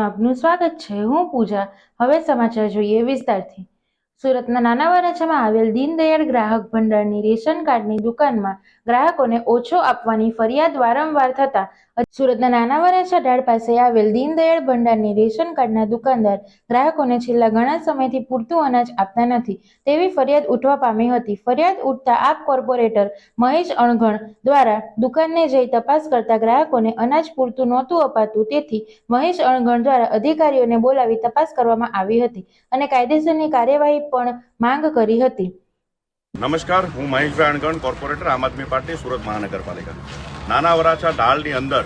આપનું સ્વાગત છે. હું પૂજા. હવે સમાચાર જોઈએ વિસ્તારથી. સુરતના નાના વરાછામાં આવેલ દીનદયાળ ગ્રાહક ભંડારની રેશન કાર્ડની દુકાનમાં ગ્રાહકોને ઓછો આપવાની ફરિયાદ વારંવાર થતા સુરતના નાના વરાછા ઢાળ પાસે આવેલ દીનદયાળ ભંડારની રેશન કાર્ડના દુકાનદાર ગ્રાહકોને છેલ્લા ઘણા સમયથી પૂરતું અનાજ આપતા નથી. તેવી ફરિયાદ ઉઠવા પામી હતી. ફરિયાદ ઉઠતા આપ કોર્પોરેટર મહેશ અણઘણ દ્વારા દુકાનને જઈ તપાસ કરતા ગ્રાહકોને અનાજ પૂરતું નહોતું અપાતું. તેથી મહેશ અણઘણ દ્વારા અધિકારીઓને બોલાવી તપાસ કરવામાં આવી હતી અને કાયદેસરની કાર્યવાહી પણ માંગ કરી હતી. નમસ્કાર, હું મહેશભાઈ અણગણ કોર્પોરેટર આમ આદમી પાર્ટી, સુરત મહાનગરપાલિકા. નાના વરાછા ઢાળની અંદર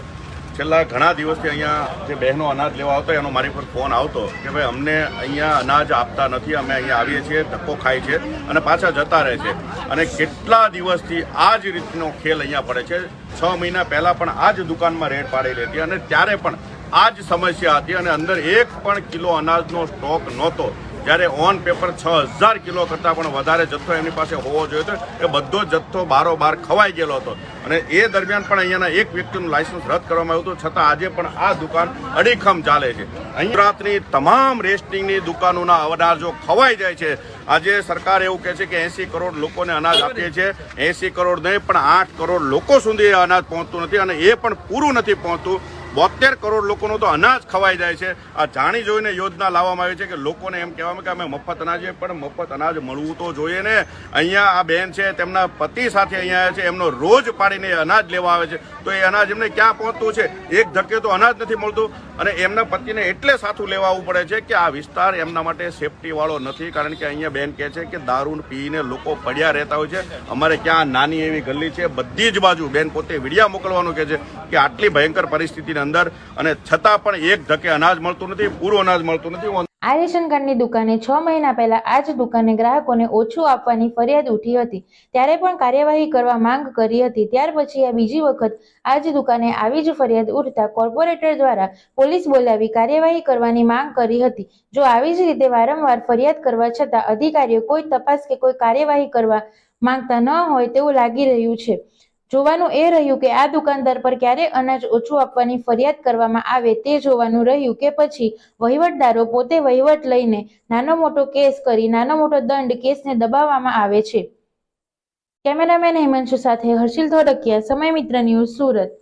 છેલ્લા ઘણા દિવસથી અહીંયા જે બહેનો અનાજ લેવા આવતો એનો મારી પર ફોન આવતો કે ભાઈ, અમને અહીંયા અનાજ આપતા નથી, અમે અહીંયા આવીએ છીએ, ધક્કો ખાય છે અને પાછા જતા રહે છે. અને કેટલા દિવસથી આ જ રીતનો ખેલ અહીંયા પડે છે. છ મહિના પહેલાં પણ આ જ દુકાનમાં રેડ પાડેલી હતી અને ત્યારે પણ આ જ સમસ્યા હતી અને અંદર એક પણ કિલો અનાજનો સ્ટોક નહોતો. જ્યારે ઓન પેપર છ હજાર કિલો કરતાં પણ વધારે જથ્થો એમની પાસે હોવો જોઈએ હતો એ બધો જથ્થો બારોબાર ખવાઈ ગયેલો હતો. અને એ દરમિયાન પણ અહીંયાના એક વ્યક્તિનું લાયસન્સ રદ કરવામાં આવ્યું હતું. છતાં આજે પણ આ દુકાન અડીખમ ચાલે છે. અહીં ગુજરાતની તમામ રેસ્ટિંગની દુકાનોના અનાજો ખવાઈ જાય છે, આજે સરકાર એવું કહે છે કે એંસી કરોડ લોકોને અનાજ આપીએ છીએ. એંસી કરોડ નહીં પણ આઠ કરોડ લોકો સુધી અનાજ પહોંચતું નથી અને એ પણ પૂરું નથી પહોંચતું. બોતેર કરોડ લોકોનું તો અનાજ ખવાઈ જાય છે. આ જાણી જોઈને યોજના લાવવામાં આવી છે કે લોકોને એમ કહેવામાં કે અમે મફત અનાજ, પણ મફત અનાજ મળવું તો જોઈએ ને. અહીંયા આ બેન છે, તેમના પતિ સાથે અહીંયા છે, એમનો રોજ પાડીને અનાજ લેવા આવે છે. તો એ અનાજ એમને ક્યાં પહોંચતું છે? એક ધક્કે તો અનાજ નથી મળતું. અને એમના પતિને એટલે સાથું લેવા આવવું પડે છે કે આ વિસ્તાર એમના માટે સેફટી વાળો નથી. કારણ કે અહીંયા બેન કહે છે કે દારૂ પીને લોકો પડ્યા રહેતા હોય છે. અમારે ક્યાં નાની એવી ગલ્લી છે? બધી જ બાજુ બેન પોતે વિડિયા મોકલવાનું કહે છે કે આટલી ભયંકર અંદર અને છતાં પણ એક ધકે અનાજ મળતું નથી, પૂરું અનાજ મળતું નથી. આ રેશન કાર્ડની દુકાને છ મહિના પહેલા આ જ દુકાને ગ્રાહકોને ઓછું આપવાની ફરિયાદ ઉઠી હતી. ત્યારે પણ કાર્યવાહી કરવા માંગ કરી હતી. ત્યાર પછી આ બીજી વખત આ જ દુકાને આવી જ ફરિયાદ ઉઠતા કોર્પોરેટર દ્વારા પોલીસ બોલાવી કાર્યવાહી કરવાની માંગ કરી હતી. જો આવી જ રીતે વારંવાર ફરિયાદ કરવા છતાં અધિકારીઓ કોઈ તપાસ કે કોઈ કાર્યવાહી કરવા માંગતા ન હોય તેવું લાગી રહ્યું છે. જોવાનું એ રહ્યું કે આ દુકાનદાર પર ક્યારે અનાજ ઓછું આપવાની ફરિયાદ કરવામાં આવે તે જોવાનું રહ્યું કે પછી વહીવટદારો પોતે વહીવટ લઈને નાનો મોટો કેસ કરી, નાનો મોટો દંડ કેસને દબાવવામાં આવે છે. કેમેરામેન હેમાંશુ સાથે હર્ષિલ ધોડકિયા સમય મિત્ર ન્યૂઝ સુરત.